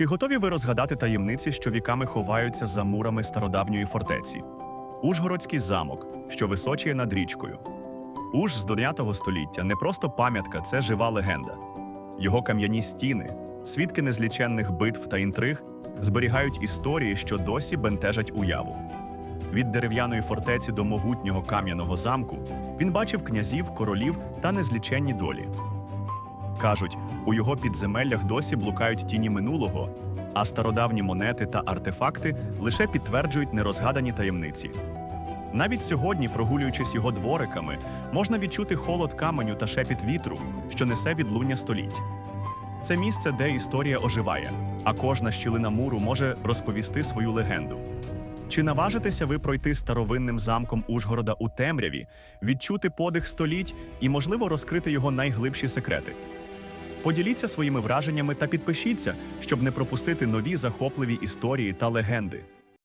Чи готові ви розгадати таємниці, що віками ховаються за мурами стародавньої фортеці? Ужгородський замок, що височіє над річкою. Уж з 9 століття не просто пам'ятка, це жива легенда. Його кам'яні стіни, свідки незліченних битв та інтриг, зберігають історії, що досі бентежать уяву. Від дерев'яної фортеці до могутнього кам'яного замку він бачив князів, королів та незліченні долі. Кажуть, у його підземеллях досі блукають тіні минулого, а стародавні монети та артефакти лише підтверджують нерозгадані таємниці. Навіть сьогодні, прогулюючись його двориками, можна відчути холод каменю та шепіт вітру, що несе відлуння століть. Це місце, де історія оживає, а кожна щілина муру може розповісти свою легенду. Чи наважитеся ви пройти старовинним замком Ужгорода у темряві, відчути подих століть і, можливо, розкрити його найглибші секрети? Поділіться своїми враженнями та підпишіться, щоб не пропустити нові захопливі історії та легенди.